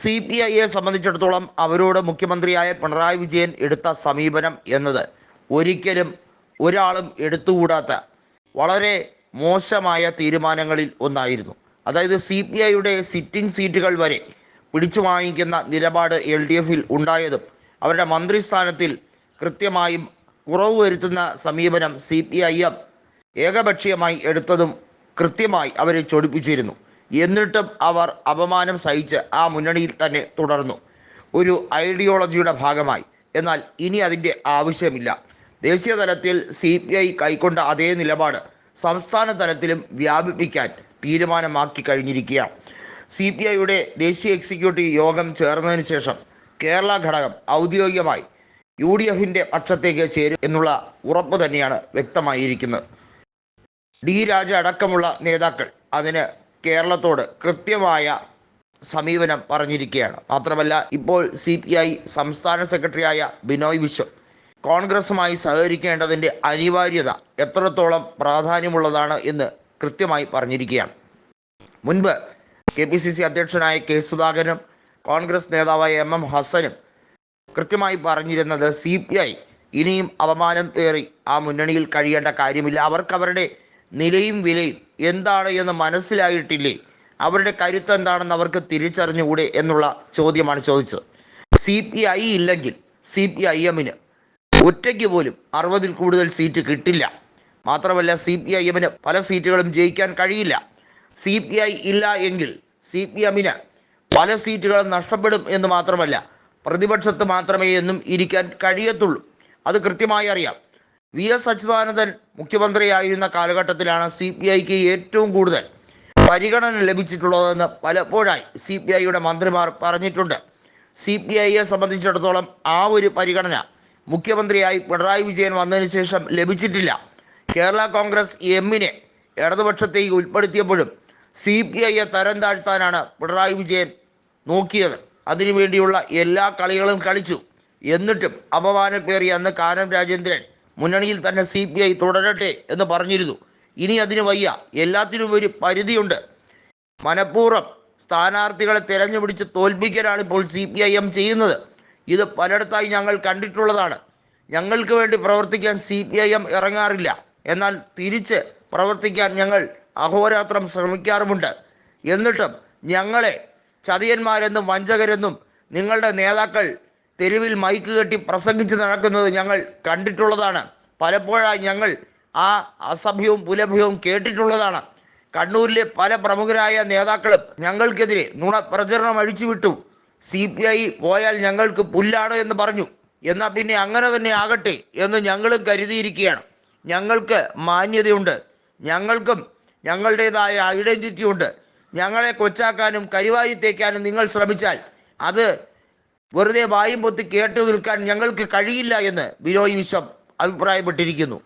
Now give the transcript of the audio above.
C P ഐയെ സംബന്ധിച്ചിടത്തോളം അവരോട് മുഖ്യമന്ത്രിയായ പിണറായി വിജയൻ എടുത്ത സമീപനം എന്നത് ഒരിക്കലും ഒരാളും എടുത്തുകൂടാത്ത വളരെ മോശമായ തീരുമാനങ്ങളിൽ ഒന്നായിരുന്നു. അതായത് സി പി ഐയുടെ സിറ്റിംഗ് സീറ്റുകൾ വരെ പിടിച്ചു വാങ്ങിക്കുന്ന നിലപാട് എൽ ഡി എഫിൽ ഉണ്ടായതും അവരുടെ മന്ത്രിസ്ഥാനത്തിൽ കൃത്യമായും കുറവ് വരുത്തുന്ന സമീപനം സി പി ഐ എം ഏകപക്ഷീയമായി എടുത്തതും കൃത്യമായി അവരെ ചൊടിപ്പിച്ചിരുന്നു. എന്നിട്ടും അവർ അപമാനം സഹിച്ച് ആ മുന്നണിയിൽ തന്നെ തുടർന്നു. ഒരു ഐഡിയോളജിയുടെ ഭാഗമായി. എന്നാൽ ഇനി അതിന്റെ ആവശ്യമില്ല. ദേശീയ തലത്തിൽ സി പി ഐ കൈക്കൊണ്ട അതേ നിലപാട് സംസ്ഥാന തലത്തിലും വ്യാപിപ്പിക്കാൻ തീരുമാനമാക്കി കഴിഞ്ഞിരിക്കുകയാണ്. സി പി ഐയുടെ ദേശീയ എക്സിക്യൂട്ടീവ് യോഗം ചേർന്നതിന് ശേഷം കേരള ഘടകം ഔദ്യോഗികമായി യു ഡി എഫിന്റെ പക്ഷത്തേക്ക് ചേരും എന്നുള്ള ഉറപ്പ് തന്നെയാണ് വ്യക്തമായിരിക്കുന്നത്. ഡി രാജ അടക്കമുള്ള നേതാക്കൾ അതിന് കേരളത്തോട് കൃത്യമായ സമീപനം പറഞ്ഞിരിക്കുകയാണ്. മാത്രമല്ല ഇപ്പോൾ സി പി ഐ സംസ്ഥാന സെക്രട്ടറിയായ ബിനോയ് വിശ്വം കോൺഗ്രസുമായി സഹകരിക്കേണ്ടതിന്റെ അനിവാര്യത എത്രത്തോളം പ്രാധാന്യമുള്ളതാണ് എന്ന് കൃത്യമായി പറഞ്ഞിരിക്കുകയാണ്. മുൻപ് കെ പി സി സി അധ്യക്ഷനായ കെ സുധാകരനും കോൺഗ്രസ് നേതാവായ എം എം ഹസനും കൃത്യമായി പറഞ്ഞിരുന്നത് സി പി ഐ ഇനിയും അപമാനം പേറി ആ മുന്നണിയിൽ കഴിയേണ്ട കാര്യമില്ല. അവർക്ക് അവരുടെ നിലയും വിലയും എന്താണ് എന്ന് മനസ്സിലായിട്ടില്ലേ? അവരുടെ കരുത്ത് എന്താണെന്ന് അവർക്ക് തിരിച്ചറിഞ്ഞുകൂടെ എന്നുള്ള ചോദ്യമാണ് ചോദിച്ചത്. സി പി ഐ ഇല്ലെങ്കിൽ സി പി ഐ എമ്മിന് ഒറ്റയ്ക്ക് പോലും അറുപതിൽ കൂടുതൽ സീറ്റ് കിട്ടില്ല. മാത്രമല്ല സി പി ഐ എമ്മിന് പല സീറ്റുകളും ജയിക്കാൻ കഴിയില്ല. സി പി ഐ ഇല്ല എങ്കിൽ സി പി എമ്മിന് പല സീറ്റുകളും നഷ്ടപ്പെടും എന്ന് മാത്രമല്ല പ്രതിപക്ഷത്ത് മാത്രമേ എന്നും ഇരിക്കാൻ കഴിയത്തുള്ളൂ. അത് കൃത്യമായി അറിയാം. വി എസ് അച്യുതാനന്ദൻ മുഖ്യമന്ത്രിയായിരുന്ന കാലഘട്ടത്തിലാണ് സി പി ഐക്ക് ഏറ്റവും കൂടുതൽ പരിഗണന ലഭിച്ചിട്ടുള്ളതെന്ന് പലപ്പോഴായി സി പി ഐയുടെ മന്ത്രിമാർ പറഞ്ഞിട്ടുണ്ട്. സി പി ഐയെ സംബന്ധിച്ചിടത്തോളം ആ ഒരു പരിഗണന മുഖ്യമന്ത്രിയായി പിണറായി വിജയൻ വന്നതിന് ശേഷം ലഭിച്ചിട്ടില്ല. കേരള കോൺഗ്രസ് എമ്മിനെ ഇടതുപക്ഷത്തേക്ക് ഉൾപ്പെടുത്തിയപ്പോഴും സി പി ഐയെ തരം താഴ്ത്താനാണ് പിണറായി വിജയൻ നോക്കിയത്. അതിനുവേണ്ടിയുള്ള എല്ലാ കളികളും കളിച്ചു. എന്നിട്ടും അപമാനം പേറി അന്ന് കാനം രാജേന്ദ്രൻ മുന്നണിയിൽ തന്നെ സി പി ഐ തുടരട്ടെ എന്ന് പറഞ്ഞിരുന്നു. ഇനി അതിന് വയ്യ. എല്ലാത്തിനും ഒരു പരിധിയുണ്ട്. മനഃപൂർവം സ്ഥാനാർത്ഥികളെ തിരഞ്ഞുപിടിച്ച് തോൽപ്പിക്കലാണ് ഇപ്പോൾ സി പി ഐ എം ചെയ്യുന്നത്. ഇത് പലയിടത്തായി ഞങ്ങൾ കണ്ടിട്ടുള്ളതാണ്. ഞങ്ങൾക്ക് വേണ്ടി പ്രവർത്തിക്കാൻ സി പി ഐ എം ഇറങ്ങാറില്ല. എന്നാൽ തിരിച്ച് പ്രവർത്തിക്കാൻ ഞങ്ങൾ അഹോരാത്രം ശ്രമിക്കാറുമുണ്ട്. എന്നിട്ടും ഞങ്ങളെ ചതിയന്മാരെന്നും വഞ്ചകരെന്നും നിങ്ങളുടെ നേതാക്കൾ തെരുവിൽ മൈക്ക് കെട്ടി പ്രസംഗിച്ച് നടക്കുന്നത് ഞങ്ങൾ കണ്ടിട്ടുള്ളതാണ്. പലപ്പോഴായി ഞങ്ങൾ ആ അസഭ്യവും പുലഭ്യവും കേട്ടിട്ടുള്ളതാണ്. കണ്ണൂരിലെ പല പ്രമുഖരായ നേതാക്കളും ഞങ്ങൾക്കെതിരെ നുണ പ്രചരണം അഴിച്ചുവിട്ടു. സി പി ഐ പോയാൽ ഞങ്ങൾക്ക് പുല്ലാണ് എന്ന് പറഞ്ഞു. എന്നാൽ പിന്നെ അങ്ങനെ തന്നെ ആകട്ടെ എന്ന് ഞങ്ങളും കരുതിയിരിക്കുകയാണ്. ഞങ്ങൾക്ക് മാന്യതയുണ്ട്. ഞങ്ങൾക്കും ഞങ്ങളുടേതായ ഐഡന്റിറ്റി ഉണ്ട്. ഞങ്ങളെ കൊച്ചാക്കാനും കരിവാരി തേക്കാനും നിങ്ങൾ ശ്രമിച്ചാൽ അത് വെറുതെ വായും പൊത്തി കേട്ടു നിൽക്കാൻ ഞങ്ങൾക്ക് കഴിയില്ല എന്ന് ബിനോയ് വിശ്വം അഭിപ്രായപ്പെട്ടിരിക്കുന്നു.